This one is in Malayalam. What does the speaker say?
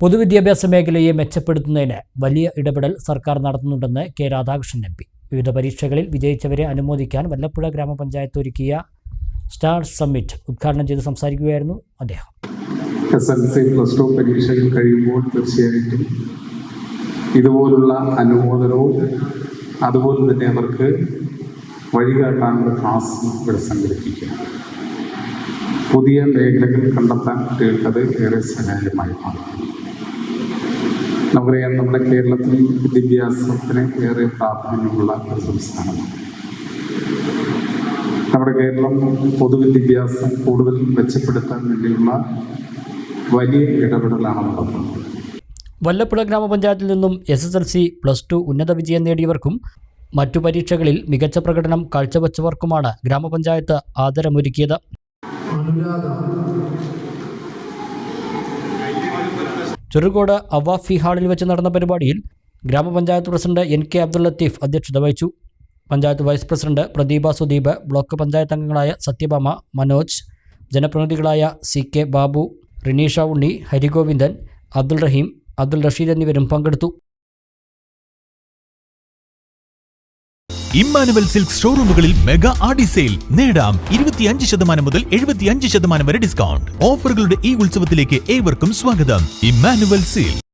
പൊതുവിദ്യാഭ്യാസ മേഖലയെ മെച്ചപ്പെടുത്തുന്നതിന് വലിയ ഇടപെടൽ സർക്കാർ നടത്തുന്നുണ്ടെന്ന് കെ രാധാകൃഷ്ണൻ എം പി. വിവിധ പരീക്ഷകളിൽ വിജയിച്ചവരെ അനുമോദിക്കാൻ വല്ലപ്പുഴ ഗ്രാമപഞ്ചായത്ത് ഒരുക്കിയ സ്റ്റാർ സമ്മിറ്റ് ഉദ്ഘാടനം ചെയ്ത് സംസാരിക്കുകയായിരുന്നു അദ്ദേഹം. S L C plus two പരീക്ഷകൾ കഴിയുമ്പോൾ തീർച്ചയായിട്ടും ഇതുപോലുള്ള അനുമോദനവും അതുപോലെ തന്നെ അവർക്ക് വഴികാട്ടാനുള്ള ക്ലാസ് ഇവിടെ സംഘടിപ്പിക്കുക. പുതിയ മേഖലകൾ കണ്ടെത്താൻ കുട്ടികൾക്കത് ഏറെ സഹായമായി മാറും. നമുക്കറിയാം നമ്മുടെ കേരളത്തിൽ വിദ്യാഭ്യാസത്തിന് ഏറെ പ്രാധാന്യമുള്ള ഒരു സംസ്ഥാനമാണ്. നമ്മുടെ കേരളം പൊതുവിദ്യാഭ്യാസം കൂടുതൽ മെച്ചപ്പെടുത്താൻ വേണ്ടിയുള്ള വലിയ ഇടപെടലാണ് നടത്തുന്നത് വല്ലപ്പുഴ ഗ്രാമപഞ്ചായത്തിൽ നിന്നും S S L C plus two ഉന്നത വിജയം നേടിയവർക്കും മറ്റു പരീക്ഷകളിൽ മികച്ച പ്രകടനം കാഴ്ചവെച്ചവർക്കുമാണ് ഗ്രാമപഞ്ചായത്ത് ആദരമൊരുക്കിയത്. ചെറുകോട് അവാഫി ഹാളിൽ വെച്ച് നടന്ന പരിപാടിയിൽ ഗ്രാമപഞ്ചായത്ത് president N K Abdul Latheef അധ്യക്ഷത വഹിച്ചു. Panchayat vice president Pradeepa Sudeep block panchayat അംഗങ്ങളായ സത്യഭാമ മനോജ് ജനപ്രതിനിധികളായ സി കെ ബാബു റിനീഷ ഉണ്ണി ഹരിഗോവിന്ദൻ അബ്ദുൾ റഹീം അബ്ദുൾ റഷീദ് എന്നിവരും പങ്കെടുത്തു. ഇമ്മാനുവൽ സിൽക്ക് ഷോറൂമുകളിൽ മെഗാ ആഡി സെയിൽ. നേടാം ഇരുപത്തിയഞ്ച് ശതമാനം മുതൽ എഴുപത്തിയഞ്ച് ശതമാനം വരെ ഡിസ്കൗണ്ട്. ഓഫറുകളുടെ ഈ ഉത്സവത്തിലേക്ക് ഏവർക്കും സ്വാഗതം. Emmanuel silk